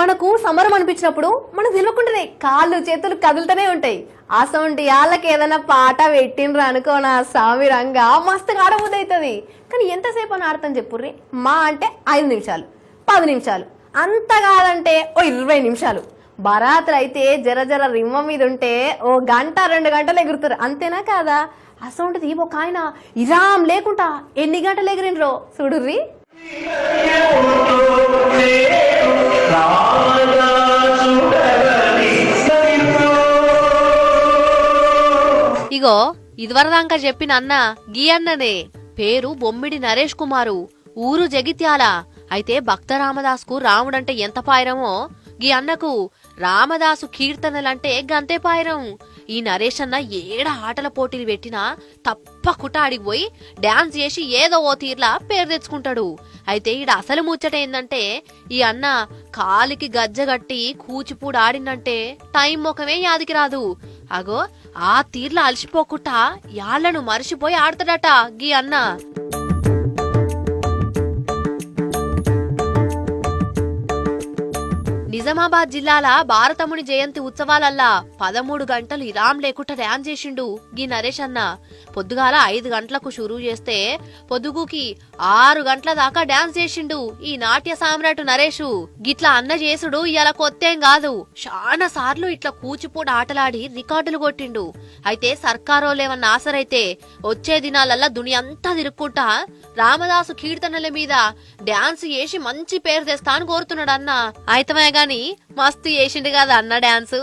మనకు సమరం అనిపించినప్పుడు మనకు తెలియకుండానే కాళ్ళు చేతులు కదులుతూనే ఉంటాయి. అసొంటి వాళ్ళకి ఏదైనా పాట పెట్టిండ్రు అనుకో నా స్వామి రంగా మస్తుగా ఆడబుద్ధి అవుతుంది కానీ ఎంతసేపు అని ఆడతాను చెప్పుర్రి? మా అంటే ఐదు నిమిషాలు పది నిమిషాలు. అంత కాదంటే ఓ ఇరవై నిమిషాలు. బరాత్రి అయితే జర జర రిమ్మ మీద ఉంటే ఓ గంట రెండు గంటలు ఎగురుతారు. అంతేనా కాదా? అసొంటిది ఒక ఆయన ఇరాం లేకుండా ఎన్ని గంటలు ఎగిరిండ్రో చూడుర్రీ. ఇదిగో ఇదివరదాకా చెప్పిన అన్న గీ అన్ననే. పేరు బొమ్మిడి నరేష్ కుమారు. ఊరు జగిత్యాల. అయితే భక్త రామదాసుకు రాముడంటే ఎంత పాయరమో? గీ అన్నకు రామదాసు కీర్తనలంటే గంతే పాయరం. ఈ నరేష్ అన్న ఏడ ఆటల పోటీలు పెట్టినా తప్పకుండా ఆడిపోయి డాన్స్ చేసి ఏదో ఓ తీర్లా పేరు తెచ్చుకుంటాడు. అయితే ఈడ అసలు ముచ్చట ఏందంటే ఈ అన్న కాలికి గజ్జగట్టి కూచిపూడి ఆడిందంటే టైం ముఖమే యాదికి రాదు. అగో ఆ తీర్ల అలసిపోకుండా యాళ్ళను మరిచిపోయి ఆడతాడట గీ అన్న. నిజామాబాద్ జిల్లాల భారతముని జయంతి ఉత్సవాలల్లా పదమూడు గంటలు ఇరాం లేకుండా డ్యాన్స్ చేసిండు గీ నరేష్ అన్న. పొద్దుగాల ఐదు గంటలకు షురూ చేస్తే పొద్దుగుకి ఆరు గంటల దాకా డ్యాన్స్ చేసిండు ఈ నాట్య సామ్రాట్ నరేషు. గిట్లా అన్న చేసుడు ఇలా కొత్తేం కాదు. చాలా సార్లు ఇట్లా కూచిపూడి ఆటలాడి రికార్డులు కొట్టిండు. అయితే సర్కారోలేమన్నా ఆసరైతే వచ్చే దినాలల్లా దునియంతా తిరుక్కుంటా రామదాసు కీర్తనల మీద డాన్స్ చేసి మంచి పేరు తెస్తా అని కోరుతున్నాడు అన్న. అయితమే గాని మస్తు చేసిండు కదా అన్న డాన్సు.